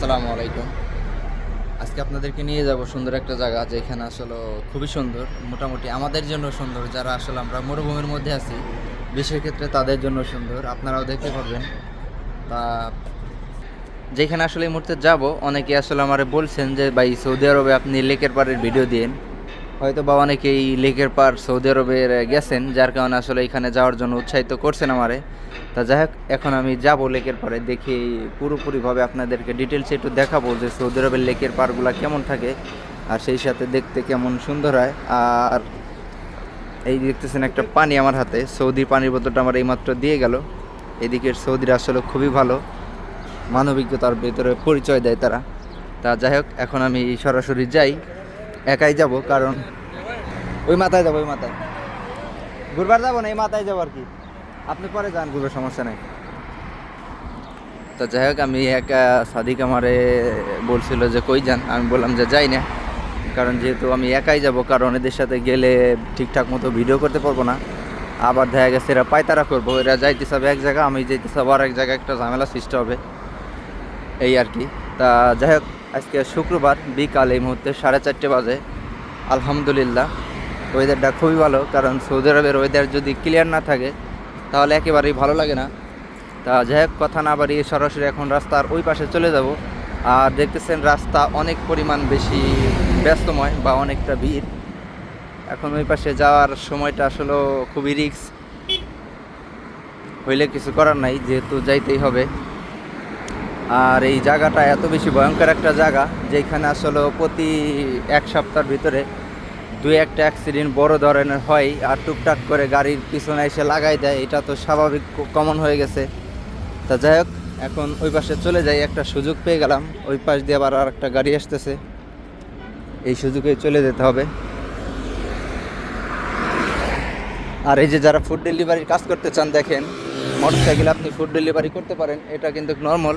আসসালামু আলাইকুম। আজকে আপনাদেরকে নিয়ে যাব সুন্দর একটা জায়গা যেখানে আসলে খুবই সুন্দর, মোটামুটি আমাদের জন্য সুন্দর, যারা আসলে আমরা মরুভূমির মধ্যে আছি, বিশেষ ক্ষেত্রে তাদের জন্য সুন্দর, আপনারাও দেখতে পারবেন। তা, যেখানে আসলে এই মুহূর্তে যাব, অনেকে আসলে আমার বলছেন যে, ভাই, সৌদি আরবে আপনি লেকের পাড়ের ভিডিও দিন হয়তো বা অনেকেই লেকের পাড় সৌদি আরবের গেছেন, যার কারণে আসলে এখানে যাওয়ার জন্য উৎসাহিত করছেন আমারে। তা যাই হোক, এখন আমি যাব লেকের পাড়ে দেখি পুরোপুরিভাবে আপনাদেরকে ডিটেলসে একটু দেখাবো যে সৌদি আরবের লেকের পাড়গুলো কেমন থাকে, আর সেই সাথে দেখতে কেমন সুন্দর হয়। আর এই দেখতেছেন একটা পানি আমার হাতে, সৌদির পানির বোতলটা আমার এইমাত্র দিয়ে গেল। এদিকের সৌদিরা আসলে খুবই ভালো, মানবিকতার ভেতরে পরিচয় দেয় তারা। তা যাই হোক, এখন আমি সরাসরি যাই। একাই যাব, কারণ ওই মাথায় যাব, ওই মাথায়। ঘুরবার যাব না, এই মাথায় যাব আর কি। আপনি পরে যান ঘুরবে সমস্যা নেই। তো যাই হোক, আমি একা সাদিক আমারে বলছিল যে কই যান? আমি বললাম যে যাই না, কারণ যেহেতু আমি একাই যাব, কারণ এদের সাথে গেলে ঠিকঠাক মতো ভিডিও করতে পারব না। আবার দেখা গেছে এরা পায়তারা করব, এরা যাইতে হবে এক জায়গা, আমি যাইতে হবে আর এক জায়গায়, একটা ঝামেলা সৃষ্টি হবে। এই আর কি। তা যাই হোক আজকে শুক্রবার বিকাল এই মুহূর্তে সাড়ে চারটে বাজে। আলহামদুলিল্লাহ ওয়েদারটা খুবই ভালো, কারণ সৌদি আরবের ওয়েদার যদি ক্লিয়ার না থাকে, তাহলে একেবারেই ভালো লাগে না। তা যাই হোক, কথা না বাড়িয়ে সরাসরি এখন রাস্তার ওই পাশে চলে যাব। আর দেখতেছেন রাস্তা অনেক পরিমাণ বেশি ব্যস্তময় বা অনেকটা ভিড়। এখন ওই পাশে যাওয়ার সময়টা আসলে খুবই রিক্স হইলে কিছু করার নাই, যেহেতু যাইতেই হবে। আর এই জায়গাটা এত বেশি ভয়ঙ্কর একটা জায়গা, যেখানে আসলে প্রতি এক সপ্তাহের ভিতরে দুই একটা অ্যাক্সিডেন্ট বড় ধরনের হয় আর টুকটাক করে গাড়ির পিছনে এসে লাগাই দেয়, এটা তো স্বাভাবিক কমন হয়ে গেছে। তা যাই হোক, এখন ওই পাশে চলে যাই, একটা সুযোগ পেয়ে গেলাম, ওই পাশ দিয়ে আবার আর একটা গাড়ি আসতেছে। এই সুযোগে চলে যেতে হবে। আর এই যে যারা ফুড ডেলিভারির কাজ করতে চান, দেখেন মোটরসাইকেলে আপনি ফুড ডেলিভারি করতে পারেন, এটা কিন্তু নর্মাল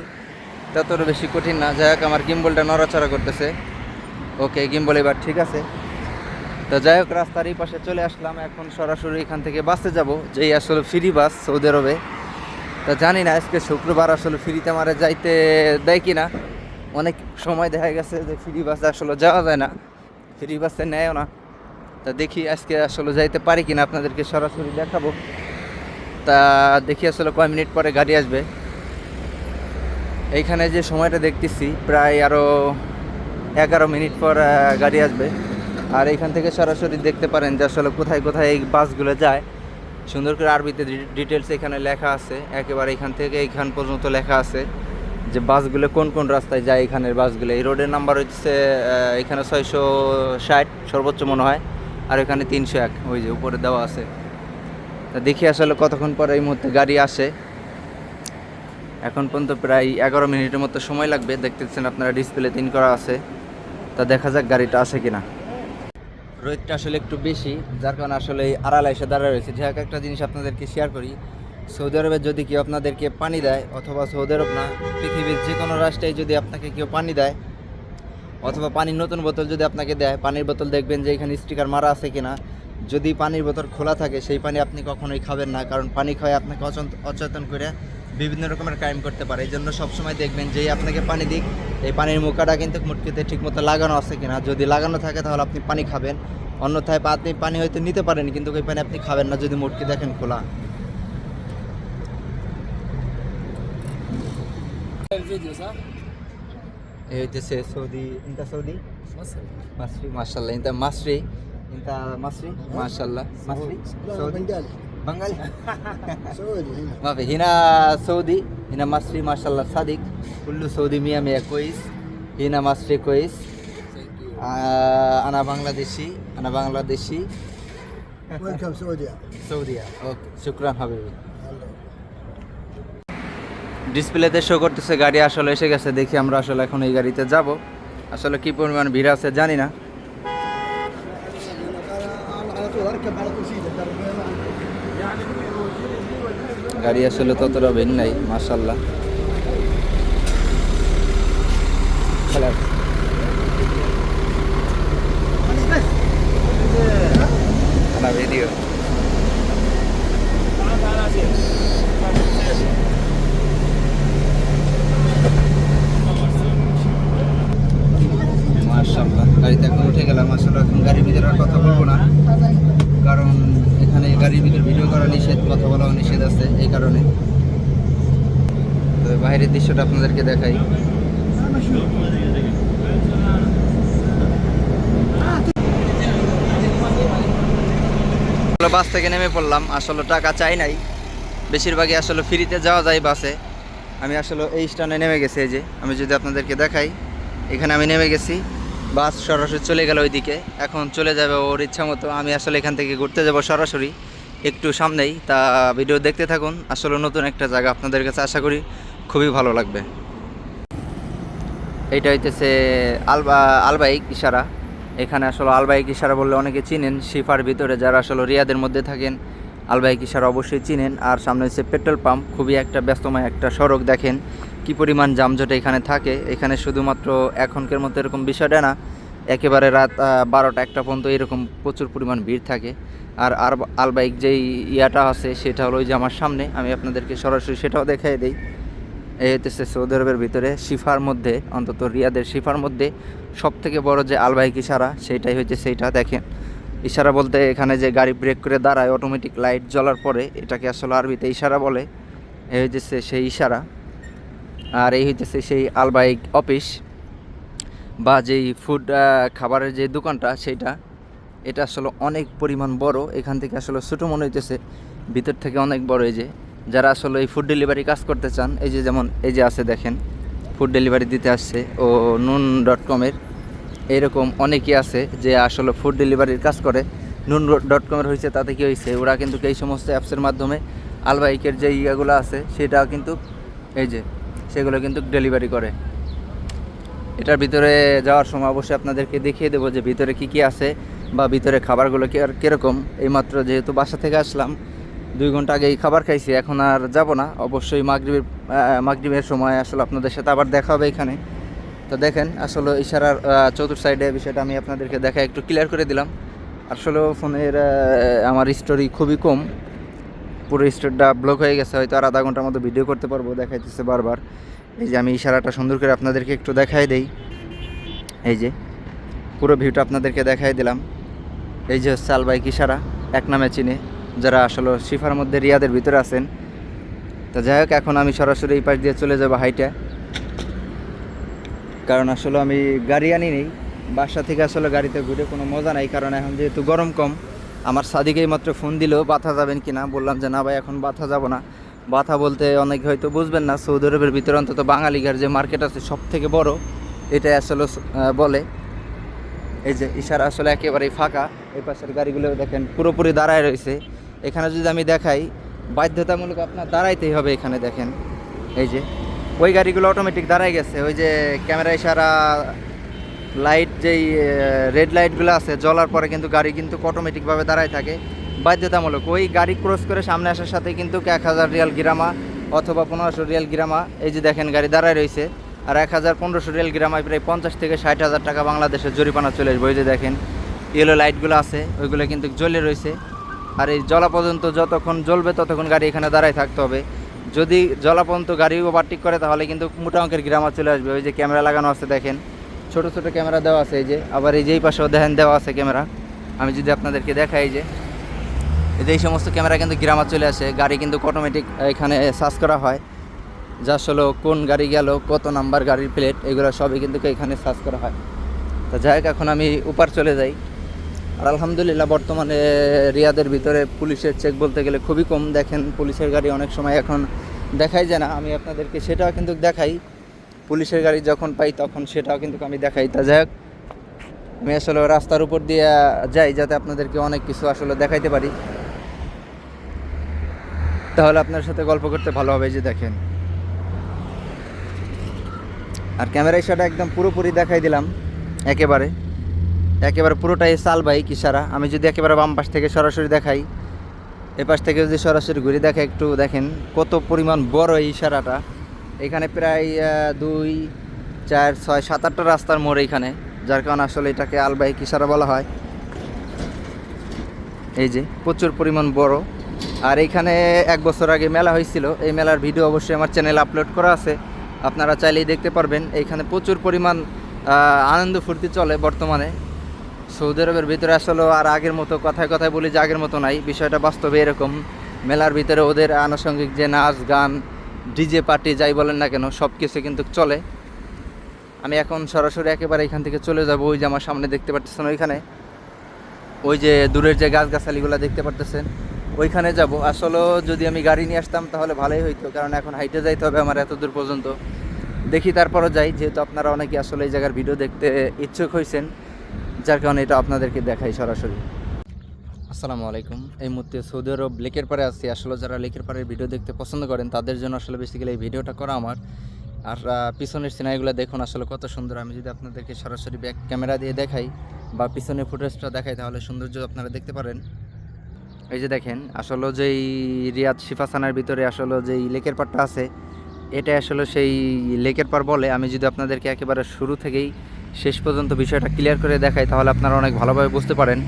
ততটা বেশি কঠিন না। যাই হোক, আমার গিম্বলটা নড়াচড়া করতেছে। ওকে, গিম্বল এবার ঠিক আছে। তো যাই হোক, রাস্তার এই পাশে চলে আসলাম। এখন সরাসরি এখান থেকে বাসে যাব, যেই আসলে ফ্রি বাস সৌদি আরবে। তা জানি না, আজকে শুক্রবার আসলে ফ্রিতে আমারে যাইতে দেয় কি না অনেক সময় দেখা গেছে যে ফ্রি বাসে আসলে যাওয়া যায় না। ফ্রি বাসে নেয়ও না। তা দেখি আজকে আসলে যাইতে পারি কিনা, আপনাদেরকে সরাসরি দেখাবো। তা দেখি আসলে কয় মিনিট পরে গাড়ি আসবে। এইখানে যে সময়টা দেখতেছি, প্রায় আরও এগারো মিনিট পর গাড়ি আসবে। আর এইখান থেকে সরাসরি দেখতে পারেন যে আসলে কোথায় কোথায় এই বাসগুলো যায়। সুন্দর করে আরবিতে ডিটেলস এখানে লেখা আছে। একেবারে এখান থেকে এইখান পর্যন্ত লেখা আছে যে বাসগুলো কোন কোন রাস্তায় যায় এখানের বাসগুলো। এই রোডের নাম্বার হচ্ছে এখানে ছয়শো ষাট সর্বোচ্চ মনে হয়, আর এখানে তিনশো এক, ওই যে উপরে দেওয়া আছে। তা দেখি আসলে কতক্ষণ পরে এই মুহূর্তে গাড়ি আসে। এখন পর্যন্ত প্রায় এগারো মিনিটের মতো সময় লাগবে। দেখতেছেন আপনারা ডিসপ্লে তিন করা আছে। তা দেখা যাক গাড়িটা আসে কিনা। রোদটা আসলে একটু বেশি, যার কারণে আসলে আড়ালে এসে দাঁড়া রয়েছে। যে এক একটা জিনিস আপনাদেরকে শেয়ার করি। সৌদি আরবে যদি কেউ আপনাদেরকে পানি দেয়, অথবা সৌদি আরব না, পৃথিবীর যে কোনো রাষ্ট্রে যদি আপনাকে কেউ পানি দেয়, অথবা পানির নতুন বোতল যদি আপনাকে দেয়, পানির বোতল দেখবেন যে এখানে স্টিকার মারা আছে কিনা। যদি পানির বোতল খোলা থাকে, সেই পানি আপনি কখনোই খাবেন না, কারণ পানি খাওয়ায় আপনাকে অচেতন করে বিভিন্ন রকমের ক্রাইম করতে পারে। এই জন্য সবসময় দেখবেন যে আপনাকে পানি দিক, এই পানির মুখাটা কিন্তু মুটকিতে ঠিকমতো লাগানো আছে কিনা। যদি লাগানো থাকে তাহলে আপনি পানি খাবেন। অন্যথায় আপনি পানি হয়তো নিতে পারেন, কিন্তু ওই পানি আপনি খাবেন না যদি মুটকি দেখেন খোলা। এই হইতেছে সৌদি, ইন্তা সৌদি? মাসরি মাসাল্লাহ ইন্তা মাসরি ইন্তা মাসরি মাসাল্লাহ মাসরি, সৌদি? বাঙালি মাফি হিনা সৌদি হিনা মাসরি মার্শাল্লাহ সাদিক কুল্লু সৌদি মিয়া মিয়া কইস হিনা মাসরি কইস আনা বাংলাদেশি আনা বাংলাদেশি ওয়েলকাম হবে ডিসপ্লেতে শো করতেছে গাড়ি আসলে এসে গেছে দেখি আমরা আসলে এখন এই গাড়িতে যাব আসলে কি পরিমাণ ভিড় আছে জানি না গাড়ি আসলে ততটা ভেন নাই মাসাল্লাহ খেলার গাড়িতে এখন উঠে গেলাম, আসলে এখন গাড়ির ভিতরে কথা বলব না। কারণ এখানে গাড়ির ভিতরে ভিডিও করা নিষেধ, কথা বলাও নিষেধ আছে এই কারণে। তো বাইরের দৃশ্যটা আপনাদেরকে দেখাই। বাস থেকে নেমে পড়লাম, আসলে টাকা চাই নাই। বেশিরভাগই আসলে ফ্রিতে যাওয়া যায় বাসে। আমি আসলে এই স্ট্যান্ডে নেমে গেছি, এই যে। আমি যদি আপনাদেরকে দেখাই, এখানে আমি নেমে গেছি। বাস সরাসরি চলে গেল ওইদিকে। এখন চলে যাবে ওর ইচ্ছা মতো। আমি আসলে এখান থেকে ঘুরতে যাব সরাসরি। একটু সামনেই। তা ভিডিও দেখতে থাকুন। আসলে নতুন একটা জায়গা আপনাদের কাছে আশা করি খুবই ভালো লাগবে। এইটা হইতেছে আলবা আলবাইক ইশারা। এখানে আসলে আলবাইক ইশারা বললে অনেকে চিনেন। শিফার ভিতরে যারা আসলে রিয়াদের মধ্যে থাকেন আলবাইক ইশারা অবশ্যই চিনেন। আর সামনে হচ্ছে পেট্রোল পাম্প। খুবই একটা ব্যস্তময় একটা সড়ক, দেখেন কি পরিমাণ যানজট এখানে থাকে। এখানে শুধুমাত্র এখনকার মতো এরকম বিষয়টা না, একেবারে রাত বারোটা একটা পর্যন্ত এরকম প্রচুর পরিমাণ ভিড় থাকে। আর আর আলবাইক যেই ইয়াটা আছে, সেটা হলো ওই যে আমার সামনে। আমি আপনাদেরকে সরাসরি সেটাও দেখাই দিই। এই হইতেছে সৌদি আরবের ভিতরে শিফার মধ্যে, অন্তত রিয়াদের শিফার মধ্যে সব থেকে বড় যে আলবাইক ইশারা সেটাই হচ্ছে সেইটা দেখেন। ইশারা বলতে এখানে যে গাড়ি ব্রেক করে দাঁড়ায় অটোমেটিক লাইট জ্বলার পরে এটাকে আসলে আরবিতে ইশারা বলে। এই হইতেছে সেই ইশারা। আর এই হইতেছে সেই আলবাইক অফিস বা যেই ফুড খাবারের যে দোকানটা সেইটা। এটা আসলে অনেক পরিমাণ বড়। এখান থেকে আসলে ছোটো মনে হইতেছে। ভিতর থেকে অনেক বড় এই যে। যারা আসলে এই ফুড ডেলিভারি কাজ করতে চান, এই যে যেমন, এই যে আছে দেখেন ফুড ডেলিভারি দিতে আসছে ও নুন ডট কমের এইরকম অনেকেই আছে যে আসলে ফুড ডেলিভারির কাজ করে। নুন ডট কমের হয়েছে তাতে কী হয়েছে ওরা কিন্তু এই সমস্ত অ্যাপসের মাধ্যমে আলবাইকের যে ইয়েগুলো আছে, সেটা কিন্তু এই যে, সেগুলো কিন্তু ডেলিভারি করে। এটার ভিতরে যাওয়ার সময় অবশ্যই আপনাদেরকে দেখিয়ে দেবো যে ভিতরে কি কি আছে বা ভিতরে খাবারগুলো কি আর কীরকম। এইমাত্র যেহেতু বাসা থেকে আসলাম, দুই ঘণ্টা আগে এই খাবার খাইছি, এখন আর যাব না। অবশ্যই মাগরিবের মাগরিবের সময় আসলে আপনাদের সাথে আবার দেখা হবে এখানে। তো দেখেন আসলে ইশারার আহ, চতুর সাইডে বিষয়টা আমি আপনাদেরকে দেখা একটু ক্লিয়ার করে দিলাম। আসলে ফোনের আমার স্টোরি খুবই কম। পুরো স্টোরটা ব্লক হয়ে গেছে হয়তো আর আধা ঘণ্টার মতো ভিডিও করতে পারব দেখাইতেছে বারবার। এই যে আমি ইশারাটা সুন্দর করে আপনাদেরকে একটু দেখাই দেই। এই যে পুরো ভিউটা আপনাদেরকে দেখাই দিলাম। এই যে হচ্ছে আলবাইক ইশারা এক নামে চিনে যারা আসলে শিফার মধ্যে রিয়াদের ভিতরে আছেন। তো যাই হোক এখন আমি সরাসরি এই পাশ দিয়ে চলে যাব হাইটা। কারণ আসলে আমি গাড়ি আনি নেই বাসা থেকে আসলে গাড়িতে ঘুরে কোনো মজা নাই, কারণ এখন যেহেতু গরম কম, আমার সাদিকেই মাত্র ফোন দিল বাথা যাবেন কি না বললাম যে, না ভাই, এখন বাথা যাব না। বাথা বলতে অনেক হয়তো বুঝবেন না, সৌদি আরবের ভিতরে অন্তত বাঙালিগার যে মার্কেট আছে সব থেকে বড় এটা আসলে বলে। এই যে, ইশারা আসলে একেবারেই ফাঁকা। এই পাশের গাড়িগুলো দেখেন পুরোপুরি দাঁড়ায় রয়েছে। এখানে যদি আমি দেখাই, বাধ্যতামূলক আপনার দাঁড়াইতেই হবে এখানে, দেখেন। এই যে ওই গাড়িগুলো অটোমেটিক দাঁড়ায় গেছে। ওই যে ক্যামেরা ইশারা লাইট যেই রেড লাইটগুলো আছে, জ্বলার পরে কিন্তু গাড়ি কিন্তু অটোমেটিকভাবে দাঁড়ায় থাকে। বাধ্যতামূলক। ওই গাড়ি ক্রস করে সামনে আসার সাথে কিন্তু এক হাজার রিয়াল গিরামা অথবা পনেরোশো রিয়াল গিরামা, এই যে দেখেন গাড়ি দাঁড়ায় রয়েছে। আর এক হাজার পনেরোশো রিয়াল গ্রামায় প্রায় পঞ্চাশ থেকে ষাট হাজার টাকা বাংলাদেশের জরিমানা চলে আসবে। ওই যে দেখেন ইয়েলো লাইটগুলো আছে, ওইগুলো কিন্তু জ্বলে রয়েছে। আর এই জলা পর্যন্ত যতক্ষণ জ্বলবে ততক্ষণ গাড়ি এখানে দাঁড়ায় থাকতে হবে। যদি জলাপন্ত গাড়ি ওভারটেক করে, তাহলে কিন্তু মোটা অঙ্কের গ্রামার চলে আসবে। ওই যে ক্যামেরা লাগানো আছে, দেখেন। ছোট ছোট ক্যামেরা দেওয়া আছে, এই যে। আবার এই যে এই পাশেও দেখেন, দেওয়া আছে ক্যামেরা আমি যদি আপনাদেরকে দেখাই যে। এই যে এই সমস্ত ক্যামেরা কিন্তু গ্রামার চলে আসে। গাড়ি কিন্তু অটোমেটিক এখানে সার্চ করা হয়। যা আসলে কোন গাড়ি গেল, কত নাম্বার গাড়ির প্লেট এগুলো সবই কিন্তু এখানে সার্চ করা হয়। তো যাই হোক, এখন আমি উপার চলে যাই। আর আলহামদুলিল্লাহ বর্তমানে রিয়াদের ভিতরে পুলিশের চেক বলতে গেলে খুবই কম। দেখেন পুলিশের গাড়ি অনেক সময় এখন দেখাই যায় না। আমি আপনাদেরকে সেটাও কিন্তু দেখাই। পুলিশের গাড়ি যখন পাই তখন সেটাও কিন্তু আমি দেখাই। তা যাই আমি আসলে রাস্তার উপর দিয়ে যাই যাতে আপনাদেরকে অনেক কিছু আসলে দেখাইতে পারি। তাহলে আপনার সাথে গল্প করতে ভালো হবে যে দেখেন। আর ক্যামেরায় সেটা একদম পুরোপুরি দেখাই দিলাম। একেবারে। একেবারে পুরোটাই সাল বাইক ইশারা আমি যদি একেবারে বাম পাশ থেকে সরাসরি দেখাই, এ পাশ থেকে যদি সরাসরি ঘুরে, দেখে একটু দেখেন কত পরিমাণ বড় এই ইশারাটা। এখানে প্রায় দুই, চার, ছয়, সাত, আটটা রাস্তার মোড় এইখানে যার কারণে আসলে এটাকে আলবাইক ইশারা বলা হয়। এই যে, প্রচুর পরিমাণ বড়। আর এইখানে এক বছর আগে মেলা হয়েছিল, এই মেলার ভিডিও অবশ্যই আমার চ্যানেলে আপলোড করা আছে। আপনারা চাইলেই দেখতে পারবেন, এইখানে প্রচুর পরিমাণ আনন্দ ফুর্তি চলে বর্তমানে। সৌদি আরবের ভিতরে আসলে আর আগের মতো কথায় কথায় বলি যে আগের মতো নাই। বিষয়টা বাস্তবে এরকম। মেলার ভিতরে ওদের আনুষঙ্গিক যে নাচ, গান, ডিজে পার্টি যাই বলেন না কেন সব কিছু কিন্তু চলে। আমি এখন সরাসরি একেবারে এখান থেকে চলে যাব, ওই যে আমার সামনে দেখতে পাচ্ছেন ওইখানে। ওই যে দূরের যে গাছগাছালিগুলো দেখতে পারতেছেন, ওইখানে যাব। আসলে যদি আমি গাড়ি নিয়ে আসতাম তাহলে ভালোই হইতো, কারণ এখন হাইটে যাইতে হবে আমার এত দূর পর্যন্ত। দেখি তারপরও যাই, যেহেতু আপনারা অনেকে আসলে এই জায়গার ভিডিও দেখতে ইচ্ছুক হয়েছেন যার কারণে এটা আপনাদেরকে দেখাই সরাসরি। আসসালামু আলাইকুম। এই মুহূর্তে সৌদি আরব লেকের পাড়ে আছি। আসলে যারা লেকের পাড়ের ভিডিও দেখতে পছন্দ করেন, তাদের জন্য আসলে বেসিক্যালি এই ভিডিওটা করা আমার। আর পিছনের সিনারিগুলো দেখুন আসলে কত সুন্দর। আমি যদি আপনাদেরকে সরাসরি ব্যাক ক্যামেরা দিয়ে দেখাই বা পিছনের ফুটেজটা দেখাই, তাহলে সৌন্দর্য আপনারা দেখতে পারেন। এই যে দেখেন, আসলে যেই রিয়াদ শিফাসানার ভিতরে আসলে যেই লেকের পাড়টা আছে এটা আসলে সেই লেকের পাড় বলে। আমি যদি আপনাদেরকে একেবারে শুরু থেকেই শেষ পর্যন্ত বিষয়টা ক্লিয়ার করে দেখাই তাহলে আপনারা অনেক ভালোভাবে বুঝতে পারেন।